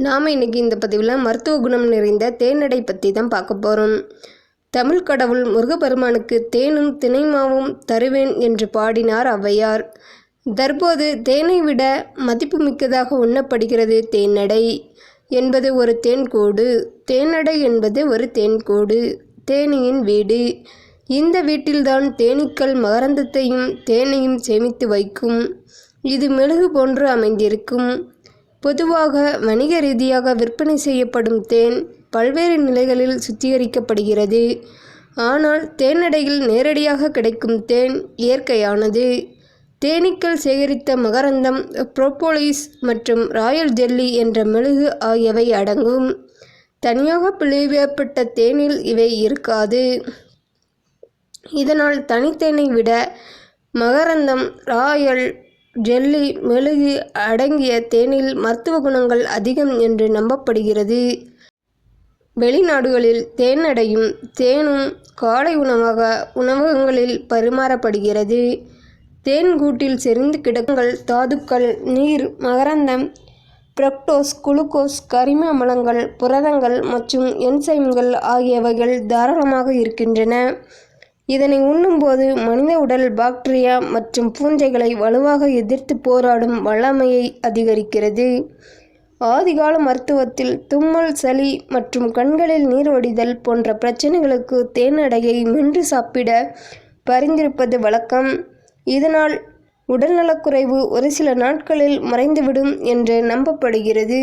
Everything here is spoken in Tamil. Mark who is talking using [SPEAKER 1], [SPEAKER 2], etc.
[SPEAKER 1] நாம் இன்றைக்கி இந்த பதிவில் மருத்துவ குணம் நிறைந்த தேனடை பற்றி தான் பார்க்க போகிறோம் தமிழ் கடவுள் முருகப்பெருமானுக்கு தேனும் தினைமாவும் தருவேன் என்று பாடினார் ஔவையார். தற்போது தேனை விட மதிப்புமிக்கதாக உண்ணப்படுகிறது தேனடை. என்பது ஒரு தேன்கூடு தேனடை என்பது ஒரு தேன்கூடு தேனியின் வீடு. இந்த வீட்டில்தான் தேனீக்கள் மகரந்தத்தையும் தேனையும் சேமித்து வைக்கும். இது மெழுகு போன்று அமைந்திருக்கும். பொதுவாக வணிக ரீதியாக விற்பனை செய்யப்படும் தேன் பல்வேறு நிலைகளில் சுத்திகரிக்கப்படுகிறது. ஆனால் தேனடையில் நேரடியாக கிடைக்கும் தேன் இயற்கையானது. தேனீக்கள் சேகரித்த மகரந்தம் புரோப்போலிஸ் மற்றும் ராயல் ஜெல்லி என்ற மெழுகு ஆகியவை அடங்கும். தனியாக பிழிவியப்பட்ட தேனில் இவை இருக்காது. இதனால் தனித்தேனை விட மகரந்தம் ராயல் ஜெல்லி மெழுகு அடங்கிய தேனில் மருத்துவ குணங்கள் அதிகம் என்று நம்பப்படுகிறது. வெளிநாடுகளில் தேனடையும் தேனும் காலை உணவாக உணவகங்களில் பரிமாறப்படுகிறது. தேன் கூட்டில் செறிந்து கிடங்கள் தாதுக்கள் நீர் மகரந்தம் பிரக்டோஸ் குளுக்கோஸ் கரிம அமலங்கள் புரதங்கள் மற்றும் என்சைம்கள் ஆகியவைகள் தாராளமாக இருக்கின்றன. இதனை உண்ணும்போது மனித உடல் பாக்டீரியா மற்றும் பூஞ்சைகளை வலுவாக எதிர்த்து போராடும் வல்லமையை அதிகரிக்கிறது. ஆதிகால மருத்துவத்தில் தும்மல் சளி மற்றும் கண்களில் நீர் ஒடிதல் போன்ற பிரச்சனைகளுக்கு தேனடையை மென்று சாப்பிட பரிந்திருப்பது வழக்கம். இதனால் உடல்நலக்குறைவு ஒரு சில நாட்களில் மறைந்துவிடும் என்று நம்பப்படுகிறது.